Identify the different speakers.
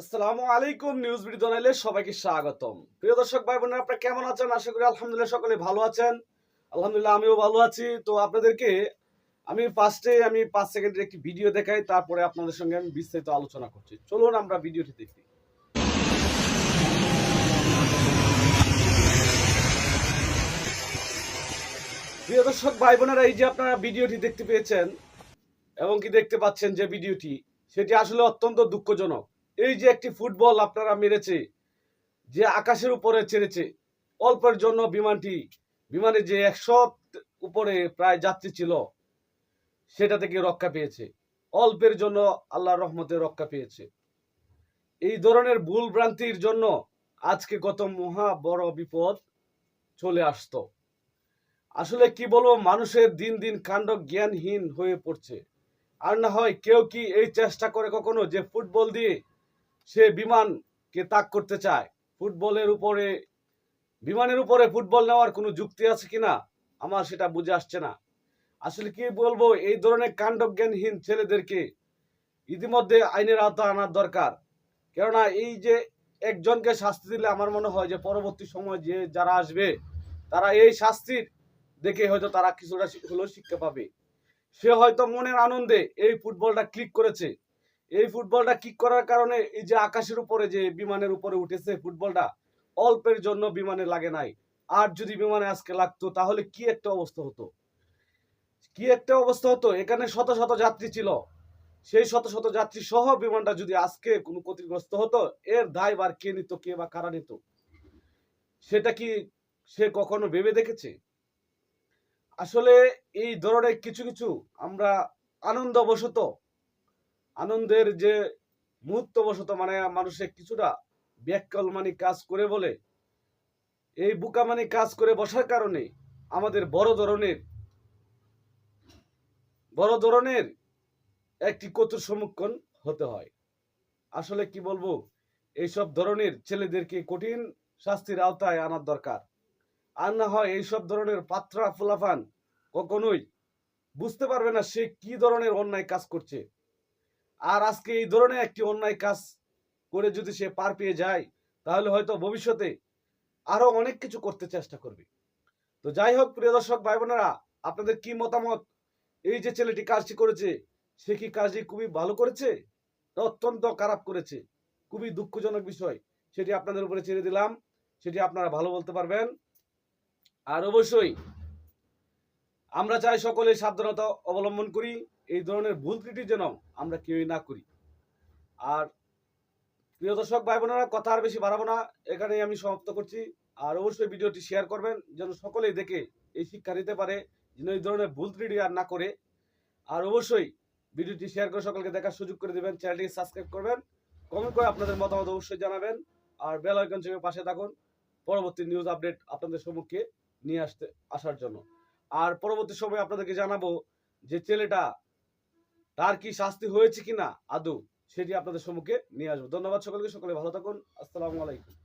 Speaker 1: আসসালামু আলাইকুম, news video চ্যানেলে সবাইকে স্বাগতম। প্রিয় দর্শক ভাই বোনেরা আপনারা কেমন আছেন? আশা করি আলহামদুলিল্লাহ সকলে ভালো আছেন। আলহামদুলিল্লাহ আমিও ভালো আছি। তো আপনাদেরকে আমি ফার্স্টে আমি পাঁচ সেকেন্ডের একটি ভিডিও দেখাই, তারপরে আপনাদের সঙ্গে আমি বিস্তারিত আলোচনা করছি। চলুন, আমরা ভিডিওটি দেখি। প্রিয় দর্শক ভাই বোনেরা এই যে আপনারা ভিডিওটি দেখতে পেয়েছেন, এবং কি দেখতে পাচ্ছেন যে ভিডিওটি সেটি আসলে অত্যন্ত দুঃখজনক। এই যে একটি ফুটবল আপনারা মেরেছে, যে আকাশের উপরে ছেড়েছে, অল্পের জন্য বিমানটি, বিমানে যে একশো উপরে প্রায় যাত্রী ছিল, সেটা থেকে রক্ষা পেয়েছে। অল্পের জন্য আল্লাহর রহমতে রক্ষা পেয়েছে। এই ধরনের ভুল ভ্রান্তির জন্য আজকে কত মহা বড় বিপদ চলে আসতো। আসলে কি বলব, মানুষের দিন দিন কাণ্ড জ্ঞানহীন হয়ে পড়ছে। আর না হয় কেউ কি এই চেষ্টা করে কখনো যে ফুটবল দিয়ে সে বিমানকে তাক করতে চায়। ফুটবলের উপরে, বিমানের উপরে ফুটবল নেওয়ার কোনো যুক্তি আছে কিনা? আমার সেটা বুঝে আসছে না। আসলে কি বলব, এই ধরনের কাণ্ডজ্ঞানহীন ছেলেদেরকে ইতিমধ্যে আইনের আওতা আনার দরকার। কেননা এই যে একজনকে শাস্তি দিলে আমার মনে হয় যে পরবর্তী সময় যে যারা আসবে, তারা এই শাস্তির দেখে হয়তো তারা কিছুটা হলেও শিক্ষা পাবে। সে হয়তো মনের আনন্দে এই ফুটবলটা ক্লিক করেছে। এই ফুটবলটা কিক করার কারণে এই যে আকাশের উপরে যে বিমানের উপরে উঠেছে ফুটবলটা, অল্পের জন্য বিমানে লাগে নাই। আর যদি বিমানে আজকে লাগতো, তাহলে কি একটা অবস্থা হতো? কি একটা অবস্থা হতো? এখানে শত শত যাত্রী ছিল। সেই শত শত যাত্রী সহ বিমানটা যদি আজকে কোনো ক্ষতিগ্রস্ত হতো, এর দায় বার কে নিত, কে বা কারা নিত? সেটা কি সে কখনো ভেবে দেখেছে? আসলে এই ধরনের কিছু কিছু আমরা আনন্দবশত আনন্দের যে মুহূর্তবশত মানে মানুষের কিছুটা ব্যাককলমানি কাজ করে বলে, এই বুকামানি কাজ করে বসার কারণে আমাদের বড় ধরনের বড় ধরনের একটি কতুর সম্মুখীন হতে হয়। আসলে কি বলব, এইসব ধরনের ছেলেদেরকে কঠিন শাস্তির আওতায় আনার দরকার। আর না হয় এইসব ধরনের পাত্রা ফুলাফান কখনোই বুঝতে পারবে না সে কি ধরনের অন্যায় কাজ করছে। আর আজকে এই ধরনের একটি অন্যায় কাজ করে যদি সে পার পেয়ে যায়, তাহলে হয়তো ভবিষ্যতে আরও অনেক কিছু করতে চেষ্টা করবে। তো যাই হোক, প্রিয় দর্শক ভাই বোনেরা, আপনাদের কি মতামত? এই যে ছেলেটি কাজটি করেছে, সে কি কাজটি খুবই ভালো করেছে? অত্যন্ত খারাপ করেছে? খুবই দুঃখজনক বিষয়। সেটি আপনাদের উপরে ছেড়ে দিলাম। সেটি আপনারা ভালো বলতে পারবেন। আর অবশ্যই আমরা চাই সকলে সাবধানতা অবলম্বন করি, এই ধরনের ভুল ত্রুটি যেন আমরা কেউই না করি। আর প্রিয় দর্শক ভাই বোনেরা কথা আর বেশি বাড়াবো না, এখানেই আমি সমাপ্ত করছি। আর অবশ্যই ভিডিওটি শেয়ার করবেন, যেন সকলেই দেখে এই শিক্ষা নিতে পারে, যেন এই ধরনের ভুল ত্রুটি আর না করে। আর অবশ্যই ভিডিওটি শেয়ার করে সকলকে দেখার সুযোগ করে দেবেন চ্যানেলটি সাবস্ক্রাইব করবেন কমেন্ট করে আপনাদের মতামত অবশ্যই জানাবেন, আর বেল আইকন চেপে পাশে থাকুন, পরবর্তী নিউজ আপডেট আপনাদের সম্মুখে নিয়ে আসতে, আসার জন্য। আর পরবর্তী সময় আপনাদেরকে জানাব যে ছেলেটা তার কি শাস্তি হয়েছে কিনা? আদৌ সেটি আপনাদের সম্মুখে নিয়ে আসব। ধন্যবাদ সকলকে, সকলে ভালো থাকুন। আসসালামু আলাইকুম।